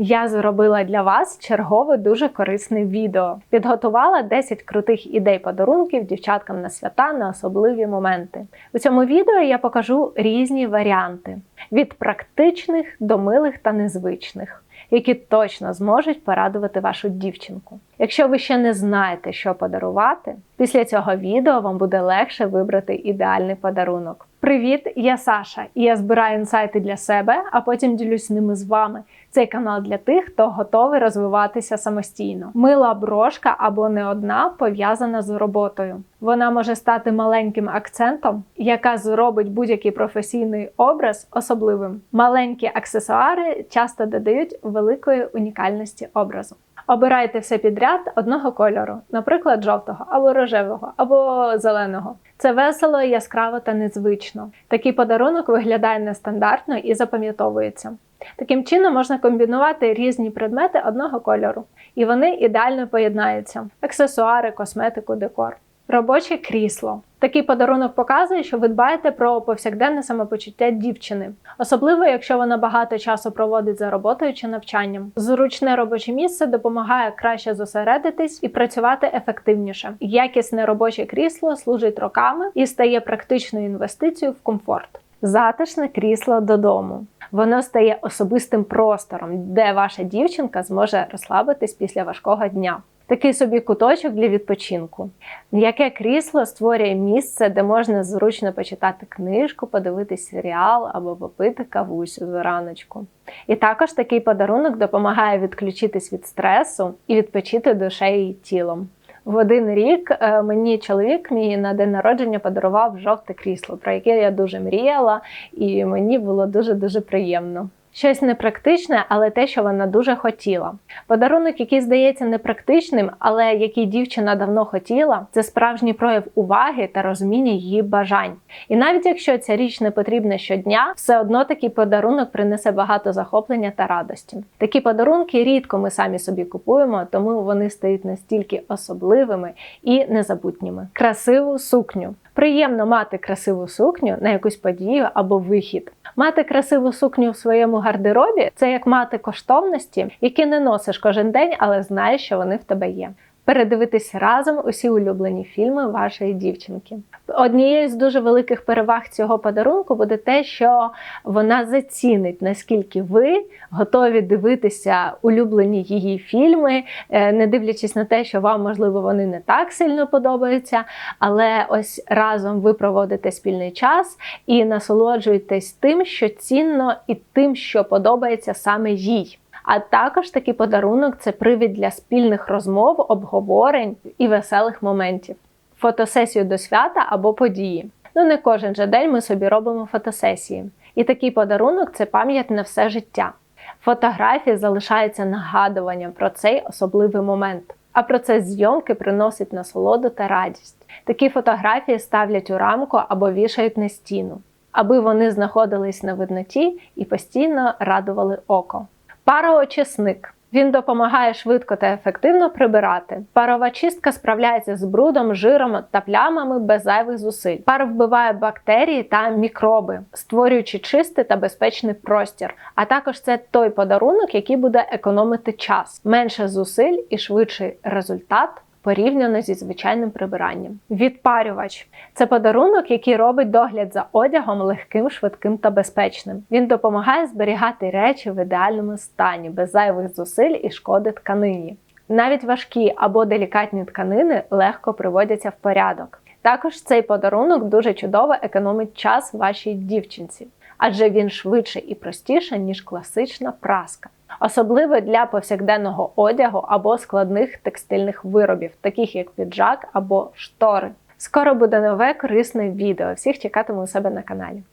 Я зробила для вас чергове дуже корисне відео. Підготувала 10 крутих ідей подарунків дівчаткам на свята на особливі моменти. У цьому відео я покажу різні варіанти від практичних до милих та незвичних. Які точно зможуть порадувати вашу дівчинку. Якщо ви ще не знаєте, що подарувати, після цього відео вам буде легше вибрати ідеальний подарунок. Привіт, я Саша, і я збираю інсайти для себе, а потім ділюсь ними з вами. Цей канал для тих, хто готовий розвиватися самостійно. Мила брошка або не одна пов'язана з роботою. Вона може стати маленьким акцентом, яка зробить будь-який професійний образ особливим. Маленькі аксесуари часто додають великої унікальності образу. Обирайте все підряд одного кольору, наприклад, жовтого або рожевого, або зеленого. Це весело, яскраво та незвично. Такий подарунок виглядає нестандартно і запам'ятовується. Таким чином можна комбінувати різні предмети одного кольору, і вони ідеально поєднаються: аксесуари, косметику, декор. Робоче крісло. Такий подарунок показує, що ви дбаєте про повсякденне самопочуття дівчини, особливо якщо вона багато часу проводить за роботою чи навчанням. Зручне робоче місце допомагає краще зосередитись і працювати ефективніше. Якісне робоче крісло служить роками і стає практичною інвестицією в комфорт. Затишне крісло додому. Воно стає особистим простором, де ваша дівчинка зможе розслабитись після важкого дня. Такий собі куточок для відпочинку. М'яке крісло створює місце, де можна зручно почитати книжку, подивитись серіал або попити кавусю з раночку. І також такий подарунок допомагає відключитись від стресу і відпочити душею і тілом. В один рік е, мені чоловік мій на день народження подарував жовте крісло, про яке я дуже мріяла, і мені було дуже дуже приємно. Щось непрактичне, але те, що вона дуже хотіла. Подарунок, який здається непрактичним, але який дівчина давно хотіла, це справжній прояв уваги та розуміння її бажань. І навіть якщо ця річ не потрібна щодня, все одно такий подарунок принесе багато захоплення та радості. Такі подарунки рідко ми самі собі купуємо, тому вони стають настільки особливими і незабутніми. Красиву сукню. Приємно мати красиву сукню на якусь подію або вихід. Мати красиву сукню в своєму гардеробі це як мати коштовності, які не носиш кожен день, але знаєш, що вони в тебе є. Передивитись разом усі улюблені фільми вашої дівчинки. Однією з дуже великих переваг цього подарунку буде те, що вона зацінить, наскільки ви готові дивитися улюблені її фільми, е, не дивлячись на те, що вам, можливо, вони не так сильно подобаються, але ось разом ви проводите спільний час і насолоджуєтесь тим, що цінно, і тим, що подобається саме їй. А також такий подарунок це привід для спільних розмов, обговорень і веселих моментів, фотосесію до свята або події. Ну не кожен же день ми собі робимо фотосесії. І такий подарунок це пам'ять на все життя. Фотографії залишаються нагадуванням про цей особливий момент. А процес зйомки приносить насолоду та радість. Такі фотографії ставлять у рамку або вішають на стіну, аби вони знаходились на видноті і постійно радували око. Пароочисник. Він допомагає швидко та ефективно прибирати. Парова чистка справляється з брудом, жиром та плямами без зайвих зусиль. Пар вбиває бактерії та мікроби, створюючи чистий та безпечний простір. А також це той подарунок, який буде економити час, менше зусиль і швидший результат порівняно зі звичайним прибиранням. Відпарювач це подарунок, який робить догляд за одягом легким, швидким та безпечним. Він допомагає зберігати речі в ідеальному стані, без зайвих зусиль і шкоди тканині. Навіть важкі або делікатні тканини легко приводяться в порядок. Також цей подарунок дуже чудово економить час вашій дівчинці, адже він швидше і простіше, ніж класична праска особливо для повсякденного одягу або складних текстильних виробів, таких як піджак або штори. Скоро буде нове корисне відео. Всіх чекатиму у себе на каналі.